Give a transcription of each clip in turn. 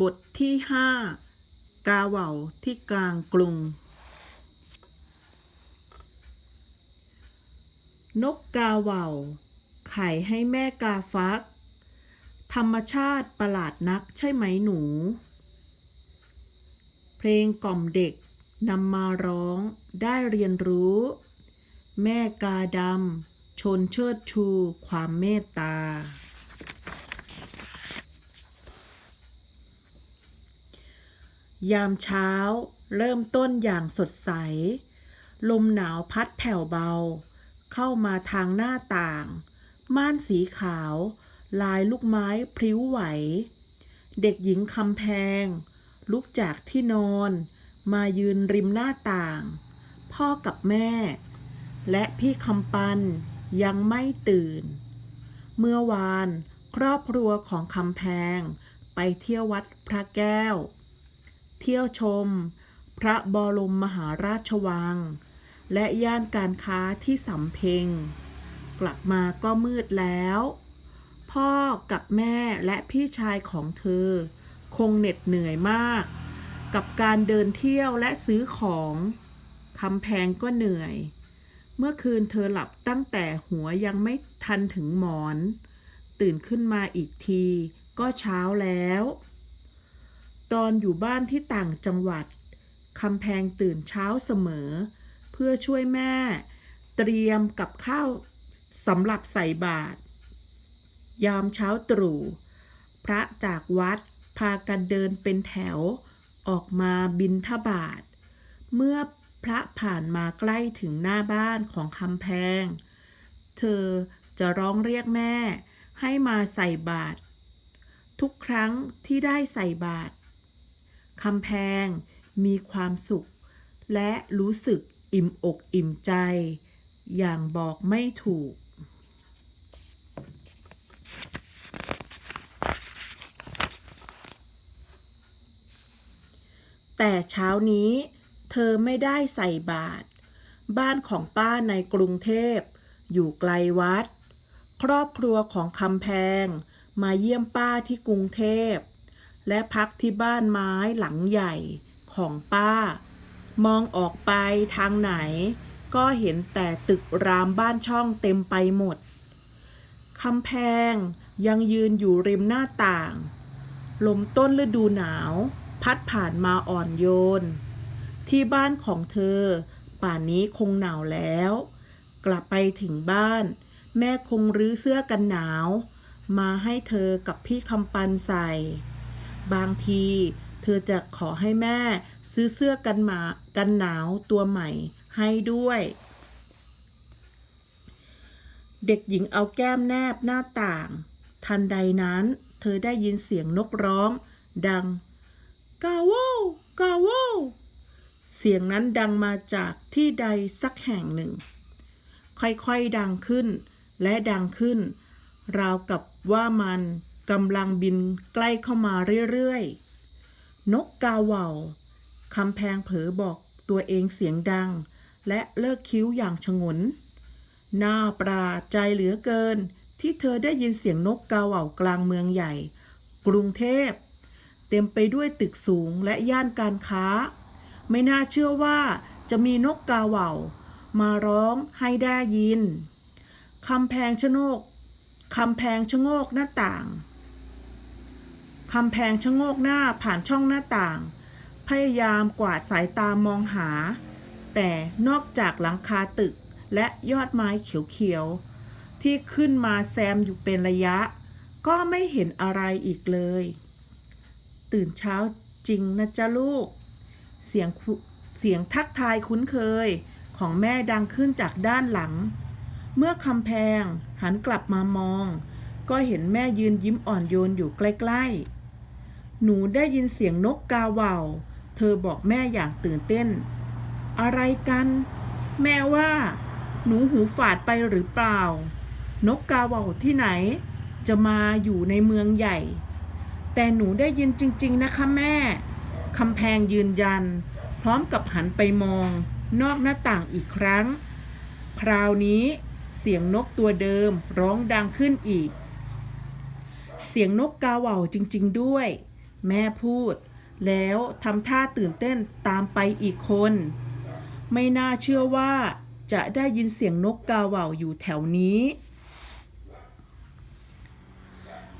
บทที่ห้ากาเหว่าที่กลางกรุง นกกาเหว่าไข่ให้แม่กาฟัก ธรรมชาติประหลาดนักใช่ไหมหนู เพลงกล่อมเด็กนำมาร้องได้เรียนรู้ แม่กาดำชนเชิดชูความเมตตา ยามเช้า เริ่มต้นอย่างสดใส ลมหนาวพัดแผ่วเบา เข้ามาทางหน้าต่าง ม่านสีขาว ลายลูกไม้พลิ้วไหว เด็กหญิงคำแพง ลุกจากที่นอน มายืนริมหน้าต่าง พ่อกับแม่ และพี่คำปันยังไม่ตื่น เมื่อวานครอบครัวของคำแพง ไปเที่ยววัดพระแก้ว เที่ยวชม พระบรมมหาราชวัง และย่านการค้าที่สำเพ็ง กลับมาก็มืดแล้ว พ่อกับแม่และพี่ชายของเธอ คงเหน็ดเหนื่อยมาก กับการเดินเที่ยวและซื้อของคำแพงก็เหนื่อย เมื่อคืนเธอหลับตั้งแต่หัวยังไม่ทันถึงหมอน ตื่นขึ้นมาอีกทีก็เช้าแล้ว ตอนอยู่บ้านที่ต่างจังหวัดคำแพงตื่นเช้าเสมอ เพื่อช่วยแม่ เตรียมกับข้าวสำหรับใส่บาตรยามเช้าตรู่พระจากวัดพากันเดินเป็นแถวออกมาบินทบาท เมื่อพระผ่านมาใกล้ถึงหน้าบ้านของคำแพง เธอจะร้องเรียกแม่ให้มาใส่บาตรทุกครั้งที่ได้ใส่บาตร คำแพง มีความสุข และรู้สึกอิ่มอกอิ่มใจ อย่างบอกไม่ถูก แต่เช้านี้เธอไม่ได้ใส่บาตรบ้านของป้าในกรุงเทพ อยู่ไกลวัด ครอบครัวของคำแพง มาเยี่ยมป้าที่กรุงเทพ และพักที่บ้านไม้หลังใหญ่ของป้า มองออกไปทางไหน ก็เห็นแต่ตึกรามบ้านช่องเต็มไปหมดคำแพงยังยืนอยู่ริมหน้าต่าง ลมต้นฤดูหนาว พัดผ่านมาอ่อนโยน ที่บ้านของเธอ ป่านนี้คงหนาวแล้ว กลับไปถึงบ้าน แม่คงรื้อเสื้อกันหนาว มาให้เธอกับพี่คำปันใส่ บางที เธอจะขอให้แม่ซื้อเสื้อกันหมากันหนาวตัวใหม่ให้ด้วย เด็กหญิงเอาแก้มแนบหน้าต่าง ทันใดนั้น เธอได้ยินเสียงนกร้อง ดัง กาโวกาโวเสียงนั้นดังมาจากที่ใดสักแห่งหนึ่ง ค่อยๆดังขึ้นและดังขึ้น ราวกับว่ามัน กำลังบินใกล้เข้ามาเรื่อยๆ นกกาเหว่าคำแพงเผลอบอกตัวเองเสียงดัง และเลิกคิ้วอย่างฉงนน่าประหลาใจเหลือเกิน ที่เธอได้ยินเสียงนกกาเหว่ากลางเมืองใหญ่ กรุงเทพ เต็มไปด้วยตึกสูงและย่านการค้า ไม่น่าเชื่อว่าจะมีนกกาเหว่า มาร้องให้ได้ยินคำแพงชะโงกคำแพงชะโงกหน้าต่าง คำแพงชะโงกหน้าผ่านช่องหน้าต่าง พยายามกวาดสายตามองหา แต่นอกจากหลังคาตึกและยอดไม้เขียวๆ ที่ขึ้นมาแซมอยู่เป็นระยะ ก็ไม่เห็นอะไรอีกเลย ตื่นเช้าจริงนะจ๊ะลูก เสียงเสียงทักทายคุ้นเคยของแม่ดังขึ้นจากด้านหลัง เมื่อคำแพงหันกลับมามอง ก็เห็นแม่ยืนยิ้มอ่อนโยนอยู่ใกล้ ๆ หนูได้ยินเสียงนกกาเหว่า เธอบอกแม่อย่างตื่นเต้น อะไรกัน แม่ว่า หนูหูฝาดไปหรือเปล่า นกกาเหว่าที่ไหน จะมาอยู่ในเมืองใหญ่ แต่หนูได้ยินจริง ๆ นะคะแม่คำแพงยืนยัน พร้อมกับหันไปมอง นอกหน้าต่างอีกครั้ง คราวนี้เสียงนกตัวเดิมร้องดังขึ้นอีก เสียงนกกาเหว่าจริง ๆ ด้วย แม่พูด แล้วทำท่าตื่นเต้นตามไปอีกคน ไม่น่าเชื่อว่าจะได้ยินเสียงนกกาเหว่าอยู่แถวนี้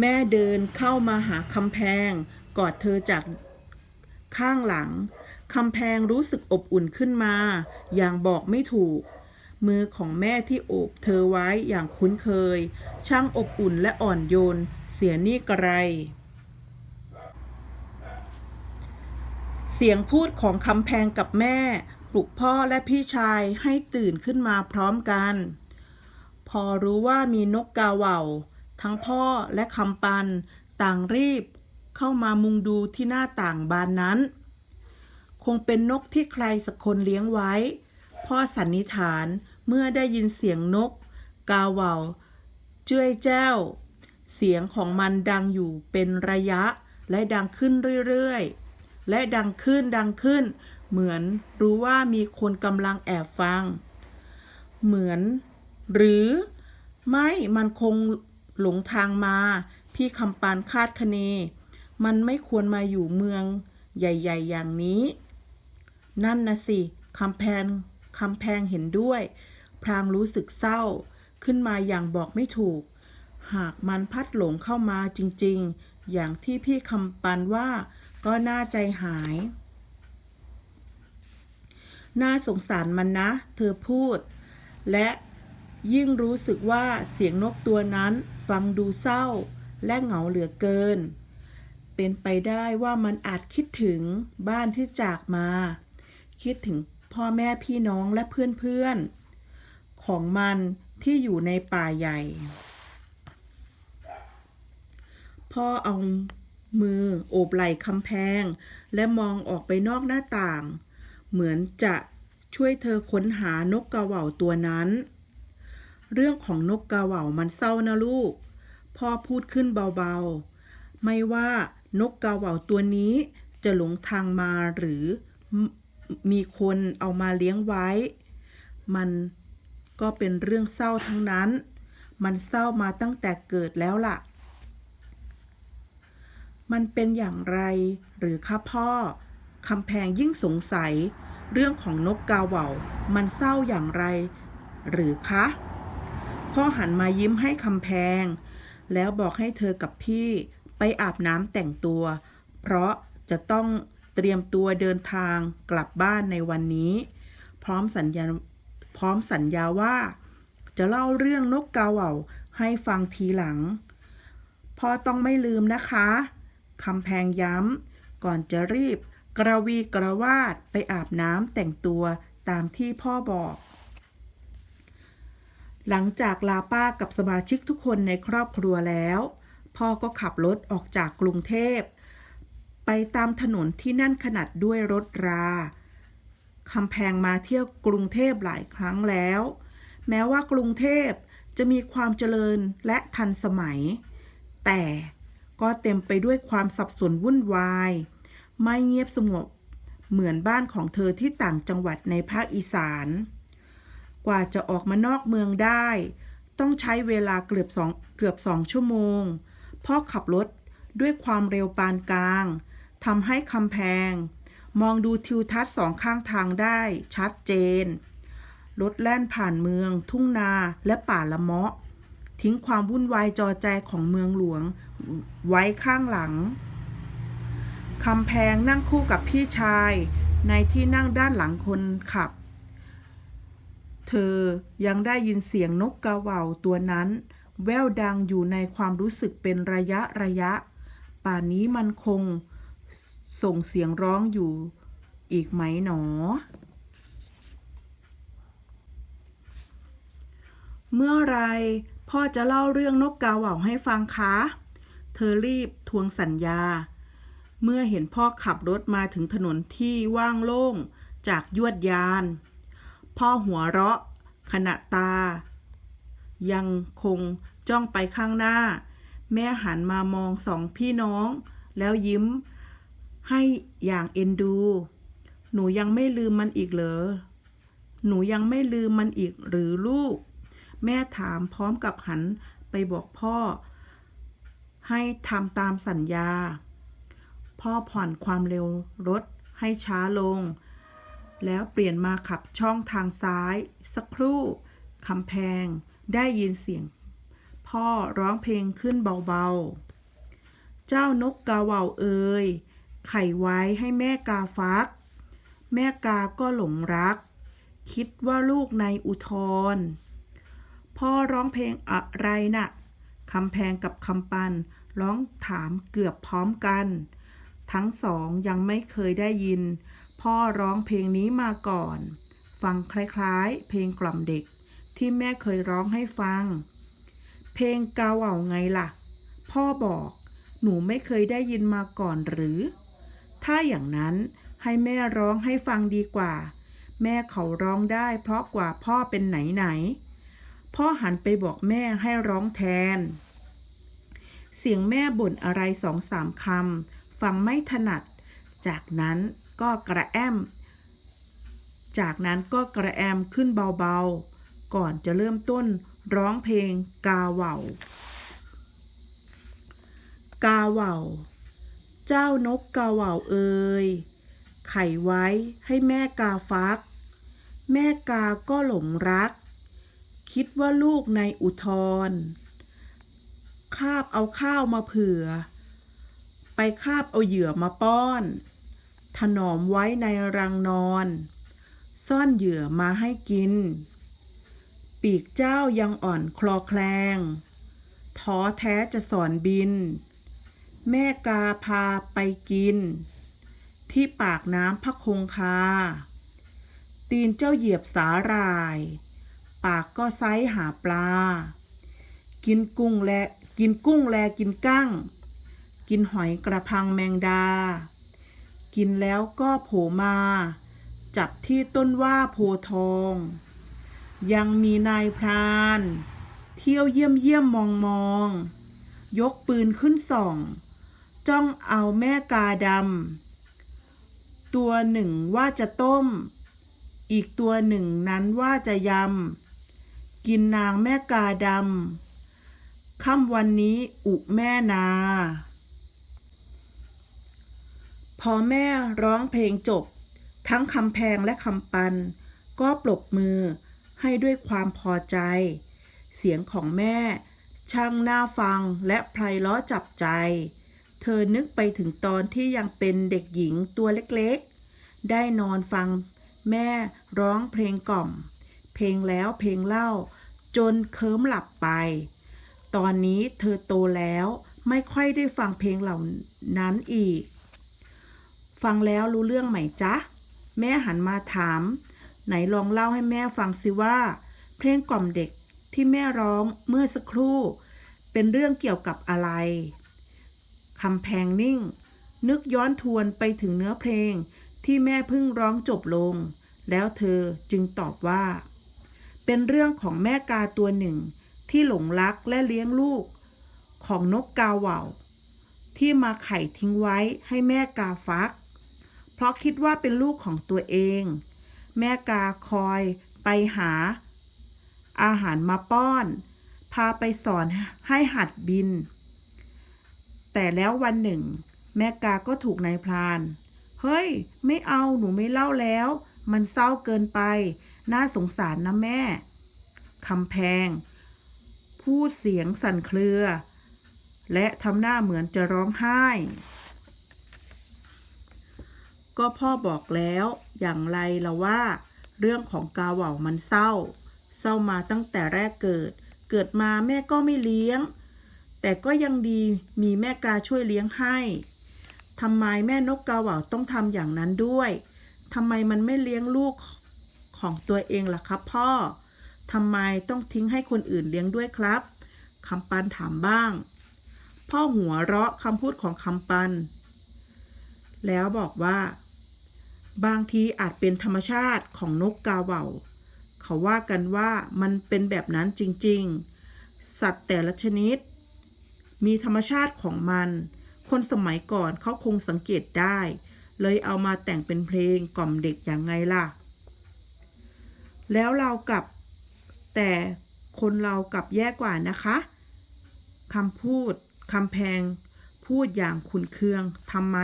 แม่เดินเข้ามาหาคำแพง กอดเธอจากข้างหลังคำแพงรู้สึกอบอุ่นขึ้นมา อย่างบอกไม่ถูก มือของแม่ที่โอบเธอไว้อย่างคุ้นเคย ช่างอบอุ่นและอ่อนโยน เสียนี่กระไร สียงพูดของคำแพงกับแม่ ปลุกพ่อและพี่ชายให้ตื่นขึ้นมาพร้อมกัน พอรู้ว่ามีนกกาเหว่า ทั้งพ่อและคำปัน ต่างรีบ เข้ามามุงดูที่หน้าต่างบานนั้น คงเป็นนกที่ใครสักคนเลี้ยงไว้ พ่อสันนิษฐานเมื่อได้ยินเสียงนก กาเหว่า เจ้ยแจ้ว เสียงของมันดังอยู่เป็นระยะและดังขึ้นเรื่อยๆ และดังขึ้นดังขึ้น เหมือนรู้ว่ามีคนกำลังแอบฟัง เหมือน หรือไม่มันคงหลงทางมา พี่คำปานคาดคะเน มันไม่ควรมาอยู่เมืองใหญ่ๆ อย่างนี้ นั่นนะสิคำแพงคำแพงเห็นด้วย พรางรู้สึกเศร้า ขึ้นมาอย่างบอกไม่ถูก หากมันพัดหลงเข้ามาจริงๆ อย่างที่พี่คำปันว่า ก็น่าใจหาย น่าสงสารมันนะ เธอพูด และยิ่งรู้สึกว่าเสียงนกตัวนั้นฟังดูเศร้า และเหงาเหลือเกิน เป็นไปได้ว่ามันอาจคิดถึงบ้านที่จากมา คิดถึงพ่อแม่พี่น้องและเพื่อนๆ ของมันที่อยู่ในป่าใหญ่ พ่อเอา มือโอบไหล่คำแพง และมองออกไปนอกหน้าต่าง เหมือนจะช่วยเธอค้นหานกกาเหว่าตัวนั้น เรื่องของนกกาเหว่ามันเศร้านะลูก พ่อพูดขึ้นเบาๆ ไม่ว่านกกาเหว่าตัวนี้จะหลงทางมาหรือมมีคนเอามาเลี้ยงไว้ มันก็เป็นเรื่องเศร้าทั้งนั้น มันเศร้ามาตั้งแต่เกิดแล้วล่ะ มันเป็นอย่างไร หรือคะพ่อคำแพงยิ่งสงสัย เรื่องของนกกาเหว่า มันเศร้าอย่างไร หรือคะ พ่อหันมายิ้มให้คำแพง แล้วบอกให้เธอกับพี่ไปอาบน้ำแต่งตัว เพราะจะต้องเตรียมตัวเดินทางกลับบ้านในวันนี้ พร้อมสัญญาพร้อมสัญญาว่า จะเล่าเรื่องนกกาเหว่าให้ฟังทีหลังพ่อต้องไม่ลืมนะคะ คำแพงย้ำ ก่อนจะรีบ กระวีกระวาดไปอาบน้ำแต่งตัวตามที่พ่อบอก หลังจากลาป้ากับสมาชิกทุกคนในครอบครัวแล้ว พ่อก็ขับรถออกจากกรุงเทพ ไปตามถนนที่แน่นขนาดด้วยรถราคำแพงมาเที่ยวกรุงเทพหลายครั้งแล้ว แม้ว่ากรุงเทพจะมีความเจริญและทันสมัย แต่ ก็เต็มไปด้วยความสับสนวุ่นวาย ไม่เงียบสงบเหมือนบ้านของเธอที่ต่างจังหวัดในภาคอีสาน กว่าจะออกมานอกเมืองได้ ต้องใช้เวลาเกือบสองเกือบสองชั่วโมงพ่อขับรถด้วยความเร็วปานกลางทำให้คำแพง มองดูทิวทัศน์สองข้างทางได้ชัดเจน รถแล่นผ่านเมือง ทุ่งนาและป่าละเมาะ ทิ้งความวุ่นวายจอแจของเมืองหลวงไว้ข้างหลังคำแพงนั่งคู่กับพี่ชายในที่นั่งด้านหลังคนขับ เธอยังได้ยินเสียงนกกาเหว่าตัวนั้น แววดังอยู่ในความรู้สึกเป็นระยะระยะ ป่านนี้มันคงส่งเสียงร้องอยู่อีกไหมหนอ เมื่อไร พ่อจะเล่าเรื่องนกกาเหว่าให้ฟังคะ เธอรีบทวงสัญญา เมื่อเห็นพ่อขับรถมาถึงถนนที่ว่างโล่งจากยวดยาน พ่อหัวเราะ ขณะตา ยังคงจ้องไปข้างหน้า แม่หันมามองสองพี่น้อง แล้วยิ้ม ให้อย่างเอ็นดู หนูยังไม่ลืมมันอีกเหรอ หนูยังไม่ลืมมันอีกหรือลูก แม่ถามพร้อมกับหันไปบอกพ่อ ให้ทำตามสัญญา พ่อผ่อนความเร็วรถให้ช้าลง แล้วเปลี่ยนมาขับช่องทางซ้าย สักครู่คำแพงได้ยินเสียง พ่อร้องเพลงขึ้นเบาๆ เจ้านกกาเหว่าเอ่ยไข่ไว้ให้แม่กาฟัก แม่กาก็หลงรัก คิดว่าลูกในอุทธร พ่อร้องเพลงอะไรน่ะคำแพงกับคำปันร้องถามเกือบพร้อมกัน ทั้งสองยังไม่เคยได้ยิน พ่อร้องเพลงนี้มาก่อน ฟังคล้ายๆ เพลงกล่อมเด็ก ที่แม่เคยร้องให้ฟัง เพลงกาเหว่าไงล่ะ พ่อบอก หนูไม่เคยได้ยินมาก่อนหรือ ถ้าอย่างนั้นให้แม่ร้องให้ฟังดีกว่า แม่เขาร้องได้เพราะกว่าพ่อเป็นไหนไหน พ่อหันไปบอกแม่ให้ร้องแทน เสียงแม่บ่นอะไรสองสามคำฟังไม่ถนัด จากนั้นก็กระแอม จากนั้นก็กระแอมขึ้นเบาๆ ก่อนจะเริ่มต้นร้องเพลงกาเหว่ากาเหว่าเจ้านกกาเหว่าเอ่ยไข่ไว้ให้แม่กาฟัก แม่กาก็หลงรัก คิดว่าลูกในอุทธรคาบเอาข้าวมาเผื่อ ไปคาบเอาเหยื่อมาป้อน ถนอมไว้ในรังนอน ซ่อนเหยื่อมาให้กิน ปีกเจ้ายังอ่อนคลอแคลง ท้อแท้จะสอนบิน แม่กาพาไปกิน ที่ปากน้ำพักคงคา ตีนเจ้าเหยียบสาหร่าย ปากก็ไซหาปลา กินกุ้งและกินกุ้งแลกินกั้ง กินหอยกระพังแมงดา กินแล้วก็โผมา จับที่ต้นว่าโพทอง ยังมีนายพราน เที่ยวเยี่ยมเยี่ยมมองมอง ยกปืนขึ้นส่อง จ้องเอาแม่กาดำ ตัวหนึ่งว่าจะต้ม อีกตัวหนึ่งนั้นว่าจะยำ กินนางแม่กาดำค่ำวันนี้อุแม่นา พอแม่ร้องเพลงจบ ทั้งคำแพงและคำปัน ก็ปรบมือให้ด้วยความพอใจ เสียงของแม่ ช่างน่าฟังและไพเราะจับใจ เธอนึกไปถึงตอนที่ยังเป็นเด็กหญิงตัวเล็กๆ ได้นอนฟังแม่ร้องเพลงกล่อม เพลงแล้วเพลงเล่า จนเคิมหลับไป ตอนนี้เธอโตแล้วไม่ค่อยได้ฟังเพลงเหล่านั้นอีก ฟังแล้วรู้เรื่องไหมจ๊ะ แม่หันมาถาม ไหนลองเล่าให้แม่ฟังสิว่า เพลงกล่อมเด็กที่แม่ร้องเมื่อสักครู่ เป็นเรื่องเกี่ยวกับอะไรคำแพงนิ่ง นึกย้อนทวนไปถึงเนื้อเพลงที่แม่เพิ่งร้องจบลง แล้วเธอจึงตอบว่า เป็นเรื่องของแม่กาตัวหนึ่ง ที่หลงรักและเลี้ยงลูก ของนกกาเหว่า ที่มาไข่ทิ้งไว้ให้แม่กาฟัก เพราะคิดว่าเป็นลูกของตัวเอง แม่กาคอยไปหา อาหารมาป้อน พาไปสอนให้หัดบิน แต่แล้ววันหนึ่ง แม่กาก็ถูกนายพราน เฮ้ย ไม่เอาหนูไม่เล่าแล้ว มันเศร้าเกินไป น่าสงสารนะแม่คำแพง พูดเสียงสั่นเครือ และทำหน้าเหมือนจะร้องไห้ ก็พ่อบอกแล้วอย่างไรละว่า เรื่องของกาเหว่ามันเศร้า เศร้ามาตั้งแต่แรกเกิด เกิดมาแม่ก็ไม่เลี้ยง แต่ก็ยังดีมีแม่กาช่วยเลี้ยงให้ทำไมแม่นกกาเหว่าต้องทำอย่างนั้นด้วยทำไมมันไม่เลี้ยงลูก ของตัวเองล่ะครับพ่อทำไมต้องทิ้งให้คนอื่นเลี้ยงด้วยครับ คำปันถามบ้าง พ่อหัวเราะคำพูดของคำปัน แล้วบอกว่า บางทีอาจเป็นธรรมชาติของนกกาเหว่า เขาว่ากันว่ามันเป็นแบบนั้นจริง ๆ สัตว์แต่ละชนิด มีธรรมชาติของมัน คนสมัยก่อนเขาคงสังเกตได้ เลยเอามาแต่งเป็นเพลงกล่อมเด็กอย่างไงล่ะ แล้วเรากับ แต่คนเรากลับแย่กว่านะคะคำพูดคำแพง พูดอย่างขุนเคืองทำไม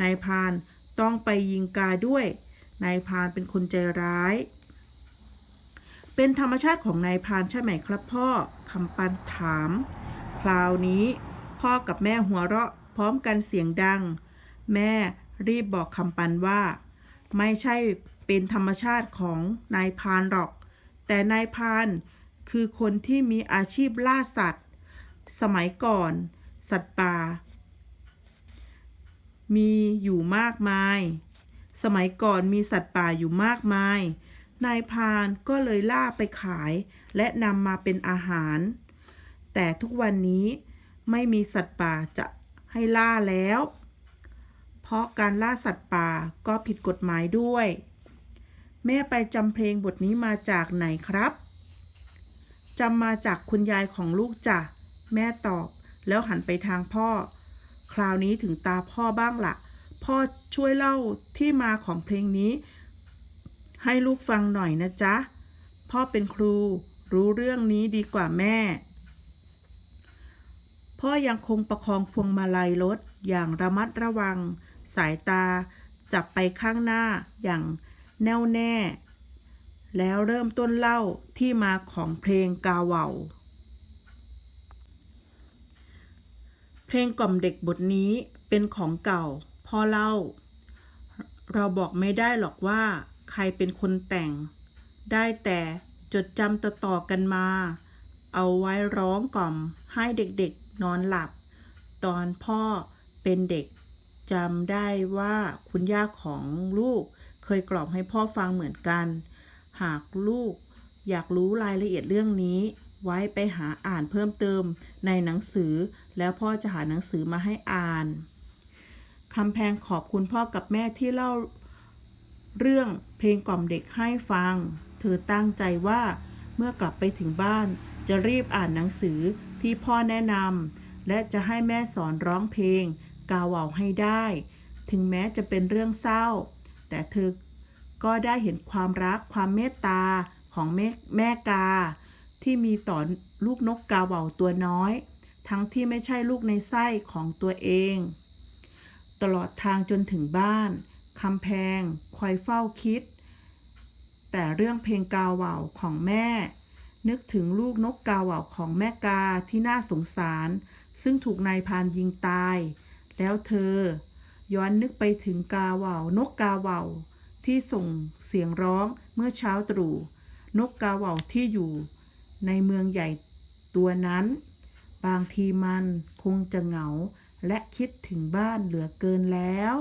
นายพานต้องไปยิงกาด้วยนายพานเป็นคนใจร้าย เป็นธรรมชาติของนายพานใช่ไหมครับพ่อคำปันถาม คราวนี้พ่อกับแม่หัวเราะพร้อมกันเสียงดัง แม่รีบบอกคำปันว่า ไม่ใช่ เป็นธรรมชาติของนายพานหรอก แต่นายพานคือคนที่มีอาชีพล่าสัตว์ สมัยก่อน สัตว์ป่า มีอยู่มากมาย สมัยก่อนมีสัตว์ป่าอยู่มากมาย นายพานก็เลยล่าไปขาย และนำมาเป็นอาหาร แต่ทุกวันนี้ไม่มีสัตว์ป่าจะให้ล่าแล้ว เพราะการล่าสัตว์ป่าก็ผิดกฎหมายด้วย แม่ไปจำเพลงบทนี้มาจากไหนครับจำมาจากคุณยายของลูกจ้ะแม่ตอบ แล้วหันไปทางพ่อ คราวนี้ถึงตาพ่อบ้างละ่ะ พ่อช่วยเล่าที่มาของเพลงนี้ ให้ลูกฟังหน่อยนะจ๊ะ พ่อเป็นครู รู้เรื่องนี้ดีกว่าแม่ พ่อยังคงประคองพวงมาลัยรถอย่างระมัดระวัง สายตาจับไปข้างหน้าอย่าง แน่วแน่ แล้วเริ่มต้นเล่าที่มาของเพลงกาเวาเพลงกล่อมเด็กบทนี้เป็นของเก่า พ่อเล่า เราบอกไม่ได้หรอกว่าใครเป็นคนแต่ง ได้แต่จดจำต่อๆกันมา เอาไว้ร้องกล่อมให้เด็กๆนอนหลับ ตอนพ่อเป็นเด็กจำได้ว่าคุณย่าของลูก เคยกล่อมให้พ่อฟังเหมือนกัน หากลูกอยากรู้รายละเอียดเรื่องนี้ ไว้ไปหาอ่านเพิ่มเติมในหนังสือ แล้วพ่อจะหาหนังสือมาให้อ่านคำแพงขอบคุณพ่อกับแม่ที่เล่าเรื่องเพลงกล่อมเด็กให้ฟัง เธอตั้งใจว่าเมื่อกลับไปถึงบ้าน จะรีบอ่านหนังสือที่พ่อแนะนำและจะให้แม่สอนร้องเพลง กาเหว่าให้ได้ ถึงแม้จะเป็นเรื่องเศร้า แต่เธอก็ได้เห็นความรักความเมตตาของแม่แม่กา ที่มีต่อลูกนกกาเหว่าตัวน้อย ทั้งที่ไม่ใช่ลูกในไส้ของตัวเอง ตลอดทางจนถึงบ้านคำแพงคอยเฝ้าคิด แต่เรื่องเพลงกาเหว่าของแม่ นึกถึงลูกนกกาเหว่าของแม่กาที่น่าสงสาร ซึ่งถูกนายพานยิงตาย แล้วเธอ ย้อนนึกไปถึงกาว่านกกาว่าที่ส่งเสียงร้องเมื่อเช้าตรู่ นกกาว่าที่อยู่ ในเมืองใหญ่ตัวนั้น บางทีมันคงจะเหงาและคิดถึงบ้านเหลือเกินแล้ว